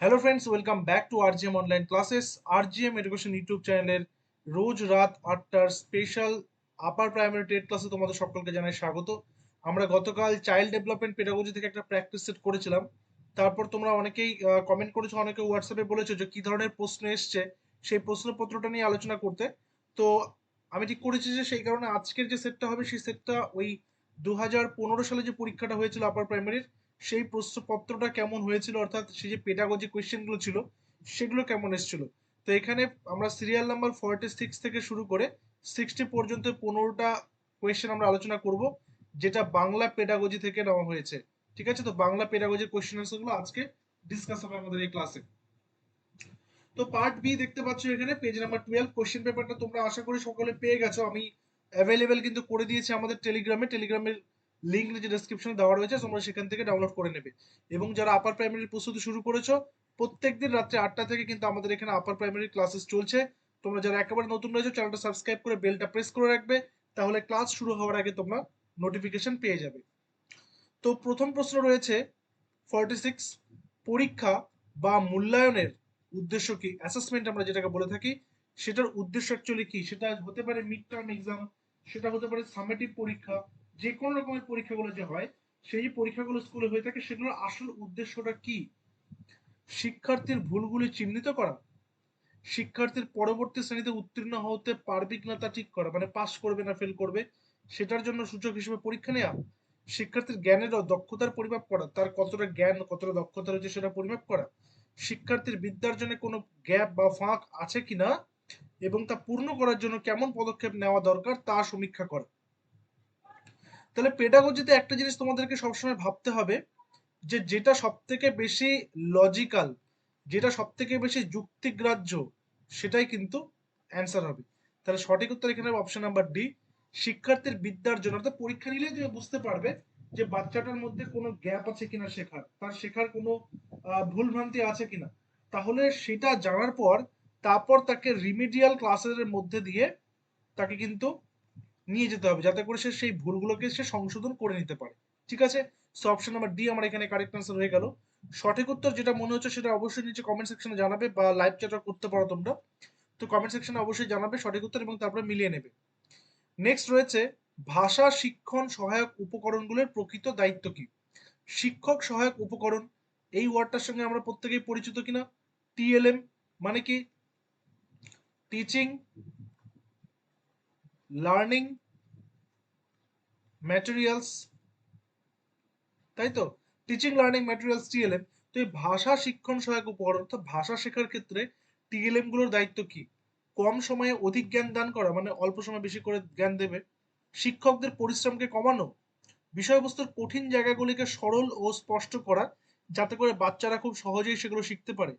Hello friends welcome back to RGM online classes RGM education YouTube চ্যানেলের রোজ রাত আটটার স্পেশাল আপার প্রাইমারি টেট ক্লাসে তোমাদের সকলকে জানাই স্বাগত। আমরা গতকাল চাইল্ড ডেভেলপমেন্ট পেডাগজি থেকে একটা প্র্যাকটিস সেট করেছিলাম। তারপর তোমরা অনেকেই কমেন্ট করেছ, অনেকে হোয়াটসঅ্যাপে বলেছ যে কি ধরনের প্রশ্ন এসছে, সেই প্রশ্নপত্রটা নিয়ে আলোচনা করতে। তো আমি ঠিক করেছি যে সেই কারণে আজকের যে সেটটা হবে, সেই সেটটা ওই দু হাজার পনেরো সালে যে পরীক্ষাটা হয়েছিল আপার প্রাইমারির সেই প্রশ্নপত্রটা কেমন হয়েছিল? অর্থাৎ সেই যে পেডাগজি কোয়েশ্চেনগুলো ছিল, সেগুলো কেমন এসেছিল? তো এখানে আমরা সিরিয়াল নাম্বার ফর্টি সিক্স থেকে শুরু করে সিক্সটি পর্যন্ত পনেরোটা কোয়েশ্চেন আমরা আলোচনা করব, যেটা বাংলা পেডাগজি থেকে নেওয়া হয়েছে। ঠিক আছে? তো বাংলা পেডাগজির কোয়েশ্চেন আনসারগুলো আজকে ডিসকাস হবে আমাদের এই ক্লাসে তো পার্ট বি দেখতে পাচ্ছ এখানে পেজ নাম্বার টুয়েলভ কোয়েশ্চেন পেপারটা তোমরা আশা করি সকলে পেয়ে গেছো। আমি অ্যাভেলেবেল কিন্তু করে দিয়েছি আমাদের টেলিগ্রামে টেলিগ্রামের লিঙ্ক নিচে ডেসক্রিপশনে দেওয়া রয়েছে, তোমরা সেখান থেকে ডাউনলোড করে নেবে। এবং যারা আপার প্রাইমারি প্রস্তুতি শুরু করেছ, প্রত্যেকদিন রাত্রে আটটা থেকে কিন্তু আমাদের এখানে আপার প্রাইমারি ক্লাসেস চলছে। তোমরা যারা একেবারে নতুন রয়েছে চ্যানেলটা সাবস্ক্রাইব করে বেলটা প্রেস করে রাখবে, তাহলে ক্লাস শুরু হওয়ার আগে তোমরা নোটিফিকেশন পেয়ে যাবে। তো প্রথম প্রশ্ন রয়েছে ফর্টি সিক্স পরীক্ষা বা মূল্যায়নের উদ্দেশ্য কি? অ্যাসেসমেন্ট আমরা যেটাকে বলে থাকি, সেটার উদ্দেশ্য অ্যাকচুয়ালি কি? সেটা হতে পারে মিড টার্ম এক্সাম সেটা হতে পারে সামেটিভ পরীক্ষা যে কোনো রকমের পরীক্ষাগুলো যে হয়, সেই যে পরীক্ষাগুলো স্কুলে হয়ে থাকে, সেগুলোর আসল উদ্দেশ্যটা কি? শিক্ষার্থীর ভুলগুলি চিহ্নিত করা। শিক্ষার্থীর পরবর্তী শ্রেণীতে উত্তীর্ণ হতে পারবে কিনা তা ঠিক করা। মানে পাস করবে না ফেল করবে, সেটার জন্য সূচক হিসেবে পরীক্ষা নেওয়া শিক্ষার্থীর জ্ঞানের ও দক্ষতার পরিমাপ করা। তার কতটা জ্ঞান, কতটা দক্ষতা রয়েছে সেটা পরিমাপ করা। শিক্ষার্থীর বিদ্যার্জনে কোনো গ্যাপ বা ফাঁক আছে কিনা? এবং তা পূর্ণ করার জন্য কেমন পদক্ষেপ নেওয়া দরকার তা সমীক্ষা করা। তাহলে পেডাগজিতে একটা জিনিস তোমাদেরকে সবসময় ভাবতে হবে যে যেটা সব থেকে বেশি লজিক্যাল যেটা সব থেকে বেশি যুক্তিগ্রাহ্য, সেটাই কিন্তু অ্যান্সার হবে। তাহলে সঠিক উত্তর এখানে অপশন নাম্বার ডি শিক্ষার্থীর বিদ্যার জন্য। অর্থাৎ পরীক্ষা নিলে তুমি বুঝতে পারবে যে বাচ্চাটার মধ্যে কোনো গ্যাপ আছে কিনা শেখার, তার শেখার কোনো ভুলভ্রান্তি আছে কিনা। তাহলে সেটা জানার পর তারপর তাকে রিমিডিয়াল ক্লাসের মধ্যে দিয়ে তাকে কিন্তু নিয়ে যেতে হবে, যাতে করে সে সেই ভুলগুলোকে সে সংশোধন করে নিতে পারে। ঠিক আছে? সো অপশন নাম্বার ডি আমার এখানে কারেক্ট আনসার হয়ে গেল। সঠিক উত্তর যেটা মনে হচ্ছে সেটা অবশ্যই নিচে কমেন্ট সেকশনে জানাবে বা লাইভ চ্যাটও করতে পারো তোমরা। তো কমেন্ট সেকশনে অবশ্যই জানাবে সঠিক উত্তর এবং তারপরে মিলিয়ে নেবে। নেক্সট রয়েছে, ভাষা শিক্ষণ সহায়ক উপকরণগুলোর প্রকৃত দায়িত্ব কি? শিক্ষক সহায়ক উপকরণ, এই ওয়ার্ডটার সঙ্গে আমরা প্রত্যেকেই পরিচিত কিনা? টিএলএম মানে কি? টিচিং লার্নিং ম্যাটেরিয়ালস তাই তো টিচিং লার্নিং ম্যাটেরিয়ালস টিএলএম তো এই ভাষা শিক্ষণ সহায়ক উপকরণ অর্থাৎ ভাষা শেখার ক্ষেত্রে টিএলএমগুলোর দায়িত্ব কি? কম সময়ে অধিক জ্ঞান দান করা মানে অল্প সময় বেশি করে জ্ঞান দেবে, শিক্ষকদের পরিশ্রমকে কমানো, বিষয়বস্তুর কঠিন জায়গাগুলিকে সরল ও স্পষ্ট করা, যাতে করে বাচ্চারা খুব সহজেই সেগুলো শিখতে পারে,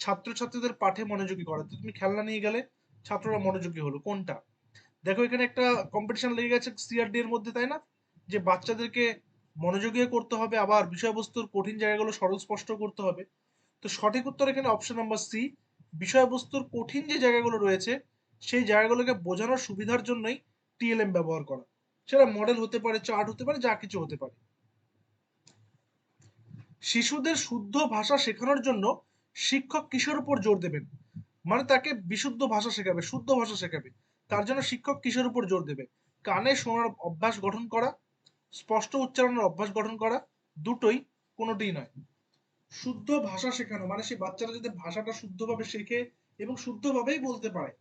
ছাত্রছাত্রীদের পাঠে মনোযোগী করা। তুমি খেলনা নিয়ে গেলে ছাত্ররা মনোযোগী হলো, কোনটা? দেখো, এখানে একটা কম্পিটিশন লেগে গেছে সিআরডি এর মধ্যে, তাই না? যে বাচ্চাদেরকে মনোযোগী করতে হবে, আবার বিষয়বস্তুর কঠিন জায়গাগুলো সরল স্পষ্ট করতে হবে। তো সঠিক উত্তর এখানে অপশন নাম্বার সি বিষয়বস্তুর কঠিন যে জায়গাগুলো রয়েছে, সেই জায়গাগুলোকে বোঝানোর সুবিধার জন্যই টিএলএম ব্যবহার করা। সেটা মডেল হতে পারে চার্ট হতে পারে, যা কিছু হতে পারে। শিশুদের শুদ্ধ ভাষা শেখানোর জন্য শিক্ষক কিসের উপর জোর দেবেন? মানে তাকে বিশুদ্ধ ভাষা শেখাবে, শুদ্ধ ভাষা শেখাবে। তার জন্য শিক্ষক কিসের উপর জোর দেবে? কানে শোনার অভ্যাস গঠন করা, স্পষ্ট উচ্চারণের অভ্যাস গঠন করা দুটোই কোনোটিই নয়। শুদ্ধ ভাষা শেখানো মানে সেই বাচ্চারা যদি ভাষাটা শুদ্ধভাবে শেখে এবং শুদ্ধভাবেই বলতে পারে।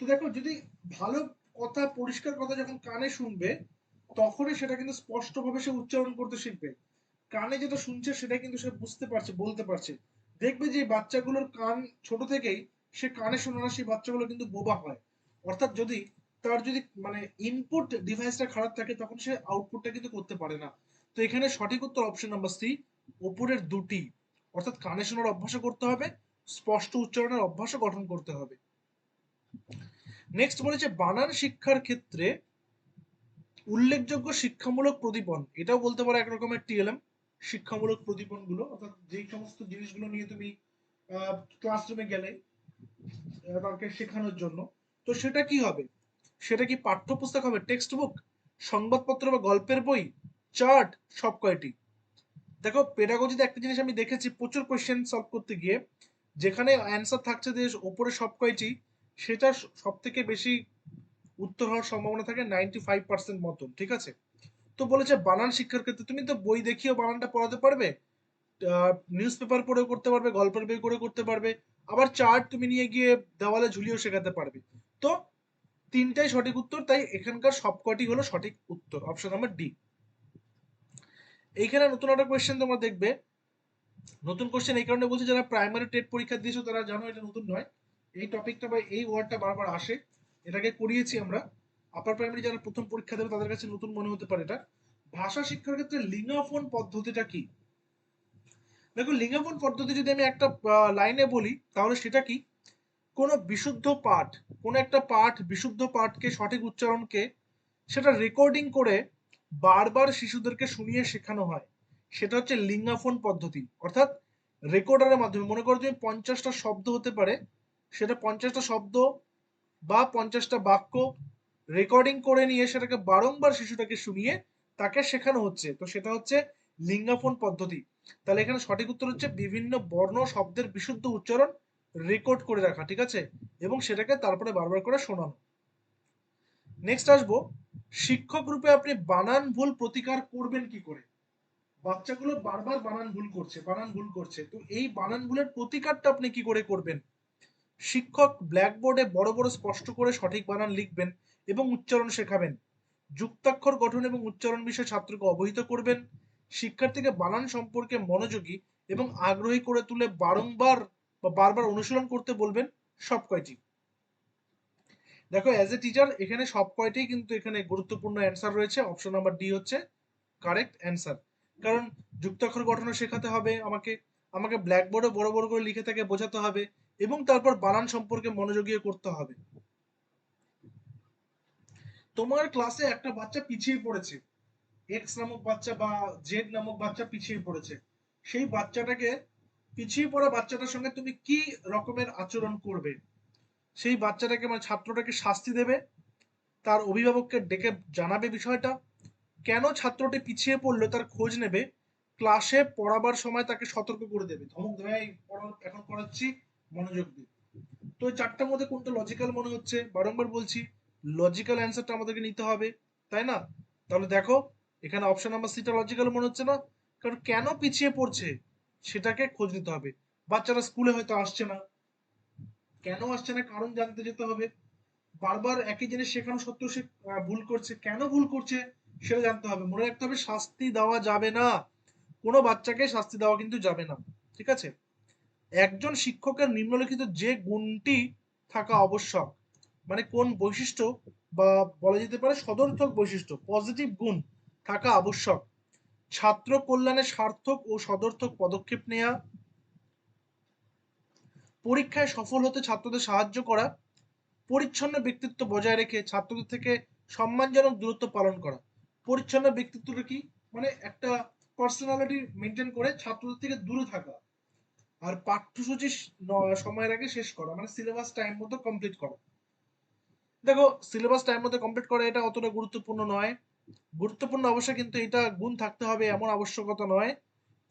তো দেখো, যদি ভালো কথা, পরিষ্কার কথা যখন কানে শুনবে, তখনই সেটা কিন্তু স্পষ্টভাবে সে উচ্চারণ করতে শিখবে। কানে যেটা শুনছে সেটা কিন্তু সে বুঝতে পারছে, বলতে পারছে। দেখবে যে বাচ্চাগুলোর কান ছোট থেকেই সে কানে শোনা সেই বাচ্চাগুলো কিন্তু বোবা হয়। অর্থাৎ যদি তার যদি মানে ইনপুট ডিভাইসটা খারাপ থাকে, তখন সে আউটপুটটা কিন্তু করতে পারে না। তো এখানে সঠিক উত্তর অপশন নাম্বার সি উপরের দুটি। অর্থাৎ কানে শোনার অভ্যাসও করতে হবে, স্পষ্ট উচ্চারণের অভ্যাসও গঠন করতে হবে। নেক্সট বলেছে, বানান শিক্ষার ক্ষেত্রে উল্লেখযোগ্য শিক্ষামূলক প্রদীপন এটাও বলতে পারো একরকমের টিএলএম শিক্ষামূলক প্রদীপনগুলো অর্থাৎ যেই সমস্ত জিনিসগুলো নিয়ে তুমি ক্লাসরুমে গেলে তাকে শেখানোর জন্য। তো সেটা কি হবে? সেটা কি পাঠ্যপুস্তক হবে? টেক্সট বুক সংবাদপত্র বা গল্পের বই? চার্ট সব কয়টি? দেখো পেডাগজিতে একটা জিনিস আমি দেখেছি, প্রচুর কোয়েশ্চেন সলভ করতে গিয়ে, যেখানে অ্যান্সার থাকছে যে ওপরে সব কয়টি, সেটা সব থেকে বেশি উত্তর হওয়ার সম্ভাবনা থাকে নাইনটি ফাইভ পার্সেন্ট মতন, ঠিক আছে? তো বলেছে, বানান শিক্ষার ক্ষেত্রে তুমি তো বই দেখিও বানানটা পড়াতে পারবে নিউজ পেপার পড়েও করতে পারবে, গল্পের বই করে করতে পারবে, আবার চার্ট তুমি নিয়ে গিয়ে দেওয়ালে ঝুলিয়েও শেখাতে পারবে। তো তিনটাই সঠিক উত্তর, তাই এখানকার সবকটি হলো সঠিক উত্তর অপশন নাম্বার ডি এইখানে নতুন একটা কোয়েশ্চেন তোমরা দেখবে। নতুন কোয়েশ্চেন এই কারণে বলছি, যারা প্রাইমারি টেট পরীক্ষা দিয়েছ, তারা জানো এটা নতুন নয়। এই টপিকটা বা এই ওয়ার্ডটা বারবার আসে। এটাকে করিয়েছি আমরা। আপার প্রাইমারি যারা প্রথম পরীক্ষা দেবে, তাদের কাছে নতুন মনে হতে পারে এটা। ভাষা শিক্ষার ক্ষেত্রে লিঙ্গাফোন পদ্ধতিটা কি? দেখো, লিঙ্গাফোন পদ্ধতি যদি আমি একটা লাইনে বলি, তাহলে সেটা কি? কোনো বিশুদ্ধ পাঠ, কোনো একটা পাঠ বিশুদ্ধ পাঠকে, সঠিক উচ্চারণকে, সেটা রেকর্ডিং করে বারবার শিশুদেরকে শুনিয়ে শেখানো হয়। সেটা হচ্ছে লিঙ্গাফোন পদ্ধতি। অর্থাৎ রেকর্ডারের মাধ্যমে। মনে করো তুমি পঞ্চাশটা শব্দ হতে পারে, সেটা পঞ্চাশটা শব্দ বা পঞ্চাশটা বাক্য রেকর্ডিং করে নিয়ে সেটাকে বারংবার শিশুটাকে শুনিয়ে তাকে শেখানো হচ্ছে। তো সেটা হচ্ছে লিঙ্গাফোন পদ্ধতি। তাহলে এখানে সঠিক উত্তর হচ্ছে বিভিন্ন বর্ণ শব্দের বিশুদ্ধ উচ্চারণ রেকর্ড করে রাখা, ঠিক আছে? এবং সেটাকে তারপরে বারবার করে শোনানো। নেক্সট আসব, শিক্ষক রূপে আপনি বানান ভুল প্রতিকার করবেন কি করে? বাচ্চাগুলো বারবার বানান ভুল করছে, বানান ভুল করছে। তো এই বানান ভুলের প্রতিকারটা আপনি কি করে করবেন? শিক্ষক ব্ল্যাকবোর্ডে বড় বড় স্পষ্ট করে সঠিক বানান লিখবেন এবং উচ্চারণ শেখাবেন। যুক্তাক্ষর গঠন এবং উচ্চারণ বিষয়ে ছাত্রকে অবহিত করবেন। শিক্ষার্থীকে বানান সম্পর্কে মনোযোগী এবং আগ্রহী করে তুলে বারংবার বা বারবার অনুশীলন করতে বলবেন সব কয়টি? দেখো অ্যাজ এ টিচার এখানে সব কয়টাই কিন্তু এখানে গুরুত্বপূর্ণ অ্যান্সার রয়েছে। অপশন নাম্বার ডি হচ্ছে কারেক্ট অ্যান্সার কারণ যুক্তাক্ষর গঠনও শেখাতে হবে, আমাকে আমাকে ব্ল্যাকবোর্ডে বড় বড় করে লিখে থাকে বোঝাতে হবে এবং তারপর বানান সম্পর্কে মনোযোগী করতে হবে। তোমার ক্লাসে একটা বাচ্চা পিছিয়ে পড়েছে এক্স নামক বাচ্চা বা জেড নামক বাচ্চা পিছিয়ে পড়েছে। সেই বাচ্চাটাকে পিছিয়ে পড়া বাচ্চাটার সঙ্গে তুমি কি রকমের আচরণ করবে? সেই বাচ্চাটাকে মানে ছাত্রটাকে শাস্তি দেবে? তার অভিভাবককে ডেকে জানাবে বিষয়টা? কেন ছাত্রটি পিছিয়ে পড়ল তার খোঁজ নেবে? ক্লাসে পড়াবার সময় তাকে সতর্ক করে দেবে। ধমক দেবে এখন পড়াচ্ছি। মনোযোগ দিয়ে। তো এই চারটার মধ্যে কোনটা লজিক্যাল মনে হচ্ছে? বারংবার বলছি লজিক্যাল অ্যান্সারটা আমাদেরকে নিতে হবে, তাই না? তাহলে দেখো, এখানে অপশন নাম্বার সিটা লজিক্যাল মনে হচ্ছে না? কারণ কেন পিছিয়ে পড়ছে? সেটাকে খোঁজ নিতে হবে। বাচ্চারা স্কুলে হয়তো আসছে না। কেন আসছে না? কারণ জানতে যেতে হবে। বারবার একই জিনিস শেখানো সত্ত্বেও সে ভুল করছে। কেন ভুল করছে সেটা জানতে হবে। মনে রাখতে হবে শাস্তি দেওয়া যাবে না। কোনো বাচ্চাকে শাস্তি দেওয়া কিন্তু যাবে না। ঠিক আছে? একজন শিক্ষকের নিম্নলিখিত যে গুণটি থাকা আবশ্যক মানে কোন বৈশিষ্ট্য বা বলা যেতে পারে সদর্থক বৈশিষ্ট্য পজিটিভ গুণ থাকা আবশ্যক ছাত্র কল্যাণে সার্থক ও সদর্থক পদক্ষেপ নেওয়া পরীক্ষায় সফল হতে ছাত্রদের সাহায্য করা, পরিচ্ছন্ন ব্যক্তিত্ব বজায় রেখে ছাত্রদের থেকে সম্মানজনক দূরত্ব পালন করা। পরিচ্ছন্ন ব্যক্তিত্বটা কি? মানে একটা পার্সোনালিটি মেনটেন করে ছাত্রদের থেকে দূরে থাকা আর পাঠ্যসূচি সময়ের আগে শেষ করা মানে সিলেবাস টাইম মতো কমপ্লিট করা। দেখো সিলেবাস টাইম মতো কমপ্লিট করা এটা অতটা গুরুত্বপূর্ণ নয়। গুরুত্বপূর্ণ অবশ্যই কিন্তু এটা গুণ থাকতে হবে, এমন আবশ্যকতা নয়।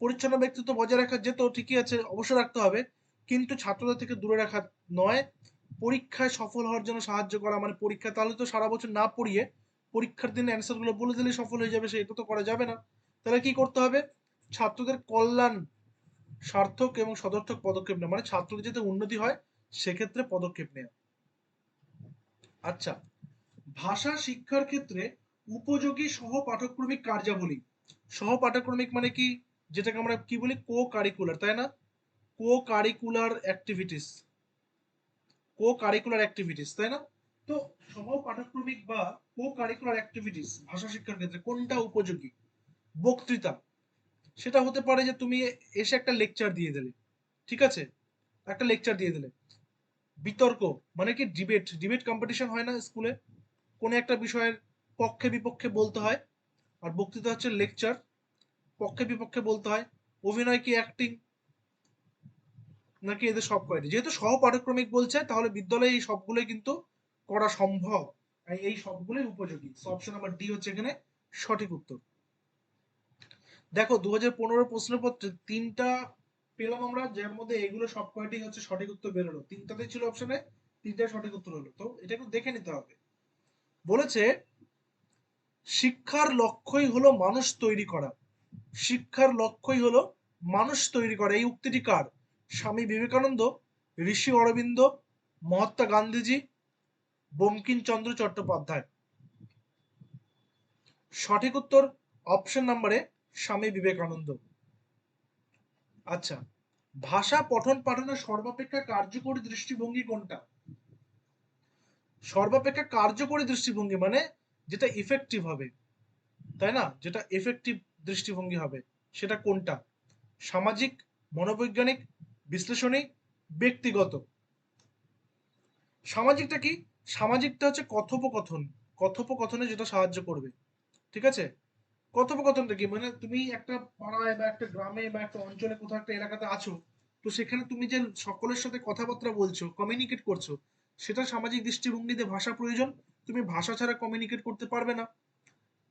পরিচ্ছন্ন ব্যক্তিত্ব বজায় রাখা যেত ঠিকই আছে, অবশ্যই রাখতে হবে। কিন্তু ছাত্রদের থেকে দূরে রাখা নয়। পরীক্ষায় সফল হওয়ার জন্য সাহায্য করা মানে পরীক্ষা তাহলে তো সারা বছর না পড়িয়ে পরীক্ষার দিন অ্যান্সারগুলো বলে দিলে সফল হয়ে যাবে, সেটা তো করা যাবে না। তাহলে কি করতে হবে? ছাত্রদের কল্যাণ, সার্থক এবং সদর্থক পদক্ষেপ নেওয়া মানে ছাত্রদের যাতে উন্নতি হয়, সেক্ষেত্রে পদক্ষেপ নেওয়া। আচ্ছা ভাষা শিক্ষার ক্ষেত্রে উপযোগী সহ পাঠক্রমিক কার্যাবলী। সহ পাঠক্রমিক মানে কি? যেটাকে আমরা কি বলি? কো কারিকুলার তাই না? Co curricular activities co curricular activities তাই না? তো সহ পাঠক্রমিক বা কো কারিকুলার অ্যাক্টিভিটিস ভাষা শিক্ষার ক্ষেত্রে কোনটা উপযোগী? বক্তৃতা। সেটা হতে পারে যে তুমি এসে একটা লেকচার দিয়ে দিলে। ঠিক আছে? একটা লেকচার দিয়ে দিলে। বিতর্ক মানে কি? ডিবেট ডিবেট কম্পিটিশন হয় না স্কুলে? কোনো একটা বিষয়ের পক্ষে বিপক্ষে বলতে হয়। আর বক্তৃতা হচ্ছে লেকচার পক্ষে বিপক্ষে বলতে হয়, অভিনয় কি অ্যাক্টিং নাকি এদের সব কয়টি? যেহেতু সহ পাঠ্যক্রমিক বলছে, তাহলে বিদ্যালয়ে এই সবগুলোই কিন্তু করা সম্ভব। এই সবগুলোই উপযোগী। অপশন নাম্বার ডি হচ্ছে এখানে সঠিক উত্তর। দেখো দু হাজার পনেরো প্রশ্নপত্রে তিনটা পেলাম আমরা, যার মধ্যে এগুলো সব কয়টি হচ্ছে সঠিক উত্তর বেরোলো তিনটাতে ছিল অপশনে তিনটা সঠিক উত্তর হলো। তো এটা একটু দেখে নিতে হবে। বলেছে শিক্ষার লক্ষ্যই হলো মানুষ তৈরি করা। শিক্ষার লক্ষ্যই হলো মানুষ তৈরি করা। এই উক্তিটি কার? স্বামী বিবেকানন্দ, ঋষি অরবিন্দ, মহাত্মা গান্ধীজি বঙ্কিমচন্দ্র চট্টোপাধ্যায়। সঠিক উত্তর অপশন নাম্বারে স্বামী বিবেকানন্দ। আচ্ছা ভাষা পঠন পাঠনের সর্বাপেক্ষা কার্যকরী দৃষ্টিভঙ্গি কোনটা? সর্বাপেক্ষা কার্যকরী দৃষ্টিভঙ্গি মানে যেটা ইফেক্টিভ হবে, তাই না? যেটা এফেক্টিভ দৃষ্টিভঙ্গি হবে, সেটা কোনটা? সামাজিক, মনোবৈজ্ঞানিক, বিশ্লেষণী, ব্যক্তিগত। সামাজিকটা কি? সামাজিকটা হচ্ছে কথোপকথন, কথোপকথনে যেটা সাহায্য করবে। ঠিক আছে? কথোপকথনটা কি? মানে তুমি একটা পাড়ায় বা একটা গ্রামে বা একটা অঞ্চলে কোথাও একটা এলাকাতে আছো, তো সেখানে তুমি যে সকলের সাথে কথাবার্তা বলছো কমিউনিকেট করছ, সেটা সামাজিক দৃষ্টিভঙ্গিতে ভাষা প্রয়োজন তুমি ভাষা ছাড়া কমিউনিকেট করতে পারবে না।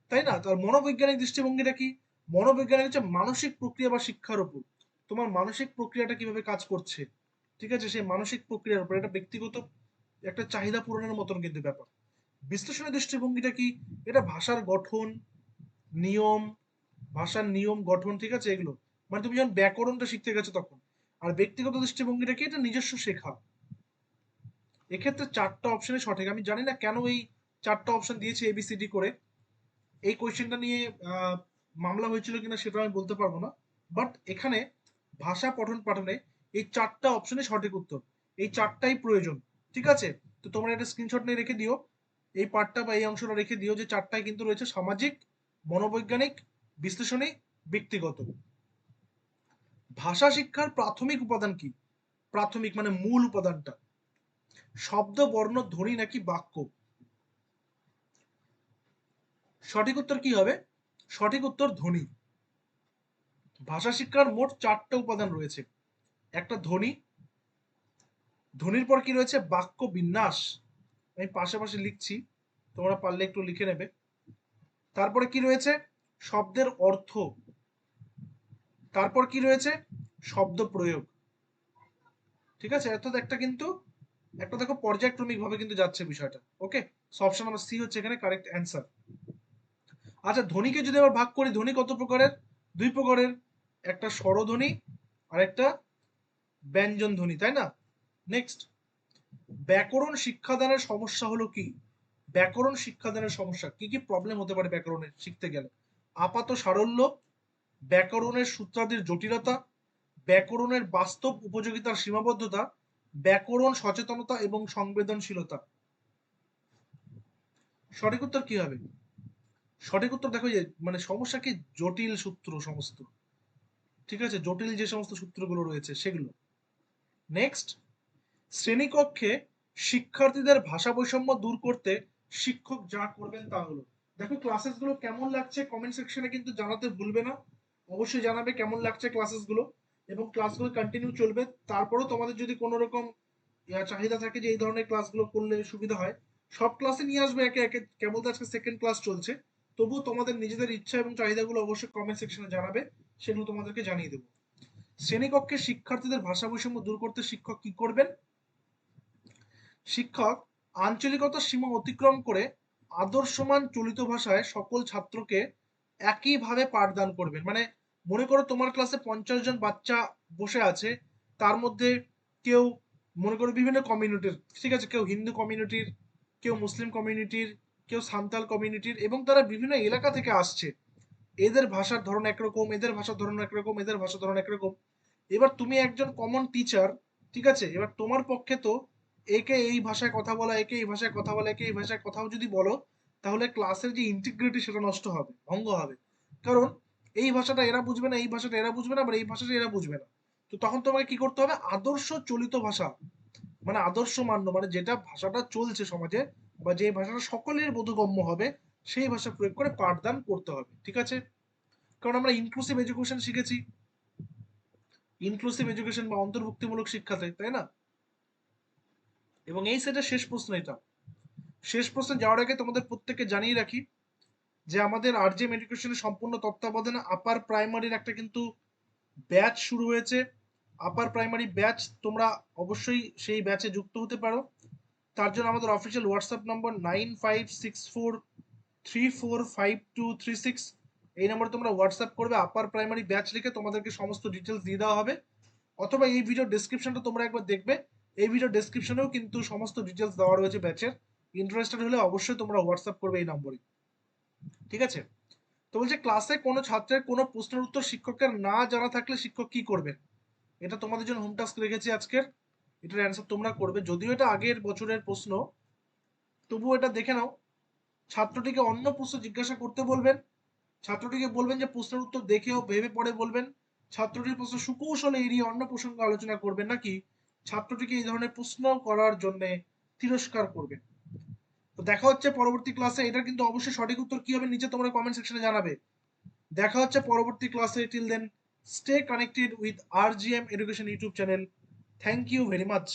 তাই না? তার মনোবৈজ্ঞানিক দৃষ্টিভঙ্গিটা কি? মনোবৈজ্ঞানিক হচ্ছে মানসিক প্রক্রিয়া বা শিক্ষার উপর। তোমার মানসিক প্রক্রিয়াটা কীভাবে কাজ করছে? ঠিক আছে? সেই মানসিক প্রক্রিয়ার উপর এটা ব্যক্তিগত একটা চাহিদা পূরণের মতন কিন্তু ব্যাপার। বিশ্লেষণের দৃষ্টিভঙ্গিটা কি? এটা ভাষার গঠন, নিয়ম, ভাষার নিয়ম গঠন, ঠিক আছে? এগুলো। মানে তুমি যখন ব্যাকরণটা শিখতে গেছো তখন। আর ব্যক্তিগত দৃষ্টিভঙ্গিটা কি? এটা নিজস্ব শেখা। এক্ষেত্রে চারটা অপশনে সঠিক। আমি জানি না কেন এই চারটা অপশন দিয়েছে এবিসিডি করে। এই কোয়েশ্চেনটা নিয়ে মামলা হয়েছিল কিনা সেটা আমি বলতে পারব না। বাট এখানে ভাষা পঠন পাঠনে এই চারটা অপশনে সঠিক উত্তর। এই চারটাই প্রয়োজন, ঠিক আছে? তো তোমরা একটা স্ক্রিনশট নিয়ে রেখে দিও। এই পার্টটা বা এই অংশটা রেখে দিও যে চারটায় কিন্তু রয়েছে সামাজিক, মনোবৈজ্ঞানিক বিশ্লেষণী ব্যক্তিগত। ভাষা শিক্ষার প্রাথমিক উপাদান কি? প্রাথমিক মানে মূল উপাদানটা। শব্দ বর্ণ ধ্বনি নাকি বাক্য? সঠিক উত্তর কি হবে? সঠিক উত্তর ধ্বনি। ভাষা শিক্ষার মোট চারটা উপাদান রয়েছে। একটা ধ্বনি, ধ্বনির পর কি রয়েছে? বাক্য বিন্যাস। আমি পাশাপাশি লিখছি, তোমরা পারলে একটু লিখে নেবে। তারপরে কি রয়েছে? শব্দের অর্থ। তারপর কি রয়েছে? শব্দ প্রয়োগ। ঠিক আছে? অর্থাৎ একটা কিন্তু একটা দেখো পর্যায়ক্রমিক ভাবে কিন্তু যাচ্ছে বিষয়টা ওকে অপশন নাম্বার সি হচ্ছে এখানে কারেক্ট অ্যান্সার আচ্ছা ধ্বনিকে যদি আবার ভাগ করি, ধ্বনি কত প্রকারের? দুই প্রকারের, একটা স্বরধ্বনি আর একটা ব্যঞ্জন ধ্বনি, তাই না? নেক্সট ব্যাকরণ শিক্ষাদানের সমস্যা হলো কি? ব্যাকরণ শিক্ষাদানের সমস্যা, কি কি প্রবলেম হতে পারে ব্যাকরণের শিখতে গেলে? আপাত সারল্য, ব্যাকরণের সূত্রাদির জটিলতা, ব্যাকরণের বাস্তব উপযোগিতার সীমাবদ্ধতা ব্যাকরণ, সচেতনতা এবং সংবেদনশীলতা। সঠিক উত্তর কি হবে? সঠিক উত্তর দেখো যে মানে সমস্যা কি? জটিল সূত্র সমস্ত। ঠিক আছে? জটিল যে সমস্ত সূত্রগুলো রয়েছে সেগুলো। নেক্সট শ্রেণীকক্ষে শিক্ষার্থীদের ভাষা বৈষম্য দূর করতে শিক্ষক যা করবেন তা হলো। দেখো ক্লাসেসগুলো কেমন লাগছে? কমেন্ট সেকশনে কিন্তু জানাতে ভুলবে না। অবশ্যই জানাবে কেমন লাগছে ক্লাসেসগুলো। এবং ক্লাসগুলো কন্টিনিউ চলবে। তারপরেও তোমাদের যদি কোনো রকম চাহিদা থাকে যে এই ধরনের ক্লাসগুলো করলে সুবিধা হয়, সব ক্লাসে নিয়ে আসবে একে একে। কেবল তো আজকে সেকেন্ড ক্লাস চলছে। তবুও তোমাদের নিজেদের ইচ্ছা এবং চাহিদাগুলো অবশ্যই কমেন্ট সেকশনে জানাবে। সেগুলো তোমাদেরকে জানিয়ে দেবো। শ্রেণীকক্ষে শিক্ষার্থীদের ভাষা বৈষম্য দূর করতে শিক্ষক কি করবেন? শিক্ষক আঞ্চলিকতার সীমা অতিক্রম করে আদর্শমান চলিত ভাষায় সকল ছাত্রকে একইভাবে পাঠদান করবেন। মানে মনে করো তোমার ক্লাসে পঞ্চাশ জন বাচ্চা বসে আছে, তার মধ্যে কেউ মনে করো বিভিন্ন কমিউনিটির ঠিক আছে, কেউ হিন্দু কমিউনিটির কেউ মুসলিম কমিউনিটির কেউ সান্তাল কমিউনিটির এবং তারা বিভিন্ন এলাকা থেকে আসছে। এদের ভাষার ধরন একরকম, এদের ভাষার ধরন একরকম, এদের ভাষার ধরন একরকম। এবার তুমি একজন কমন টিচার ঠিক আছে, এবার তোমার পক্ষে তো একে এই ভাষায় কথা বলা, একে এই ভাষায় কথা বলা, একে এই ভাষায় কথাও যদি বলো, তাহলে ক্লাসের যে ইন্টিগ্রিটি সেটা নষ্ট হবে, ভঙ্গ হবে। কারণ এই ভাষাটা এরা বুঝবে না, এই ভাষাটা এরা বুঝবে না, আবার এই ভাষাটা এরা বুঝবে না। তো তখন তোমাকে কি করতে হবে? আদর্শ চলিত ভাষা মানে আদর্শ মান্য মানে যেটা ভাষাটা চলছে সমাজে বা যে ভাষাটা সকলের বোধগম্য হবে, সেই ভাষা প্রয়োগ করে পাঠদান করতে হবে, ঠিক আছে? কারণ আমরা ইনক্লুসিভ এডুকেশন শিখেছি। ইনক্লুসিভ এডুকেশন বা অন্তর্ভুক্তিমূলক শিক্ষাতে, তাই না? এবং এই সেটা শেষ প্রশ্ন এটা। শেষ প্রশ্ন যাওয়ার আগে তোমাদের প্রত্যেককে জানিয়ে রাখি যে আমাদের আর আরজিএম এডুকেশনের সম্পূর্ণ তত্ত্বাবধানে আপার প্রাইমারির একটা কিন্তু ব্যাচ শুরু হয়েছে। আপার প্রাইমারি ব্যাচ তোমরা অবশ্যই সেই ব্যাচে যুক্ত হতে পারো। তার জন্য আমাদের official WhatsApp number nine five six four three four five two three six এই নম্বরে তোমরা হোয়াটসঅ্যাপ করবে আপার প্রাইমারি ব্যাচ লিখে তোমাদেরকে সমস্ত ডিটেলস দিয়ে দেওয়া হবে। অথবা এই ভিডিও ডেসক্রিপশনটা তোমরা একবার দেখবে। এই ভিডিও ডেসক্রিপশনেও কিন্তু সমস্ত ডিটেলস দেওয়া রয়েছে ব্যাচের ইন্টারেস্টেড হলে অবশ্যই তোমরা হোয়াটসঅ্যাপ করবে এই নম্বরে। ঠিক আছে? তো বলছে ক্লাসে কোনো ছাত্রের কোনো প্রশ্নের উত্তর শিক্ষকের না জানা থাকলে শিক্ষক কি করবেন এটা তোমাদের জন্য হোম টাস্ক রেখেছি আজকের। এটার অ্যান্সার তোমরা করবে। যদিও এটা আগের বছরের প্রশ্ন, তবুও এটা দেখে নাও। ছাত্রটিকে অন্য প্রশ্ন জিজ্ঞাসা করতে বলবেন। ছাত্রটিকে বলবেন যে, প্রশ্নের উত্তর দেখেও ভেবে পড়ে বলবেন। ছাত্রটির প্রশ্ন, সুকৌশলে এড়িয়ে অন্য প্রসঙ্গে আলোচনা করবেন নাকি? ছাত্রটিকে এই ধরনের প্রশ্ন করার জন্য তিরস্কার করবেন। তো দেখা হচ্ছে পরবর্তী ক্লাসে এটার কিন্তু অবশ্যই সঠিক উত্তর কি হবে নিচে তোমরা কমেন্ট সেকশনে জানাবে। দেখা হচ্ছে পরবর্তী ক্লাসে till then stay connected with R G M education YouTube channel thank you very much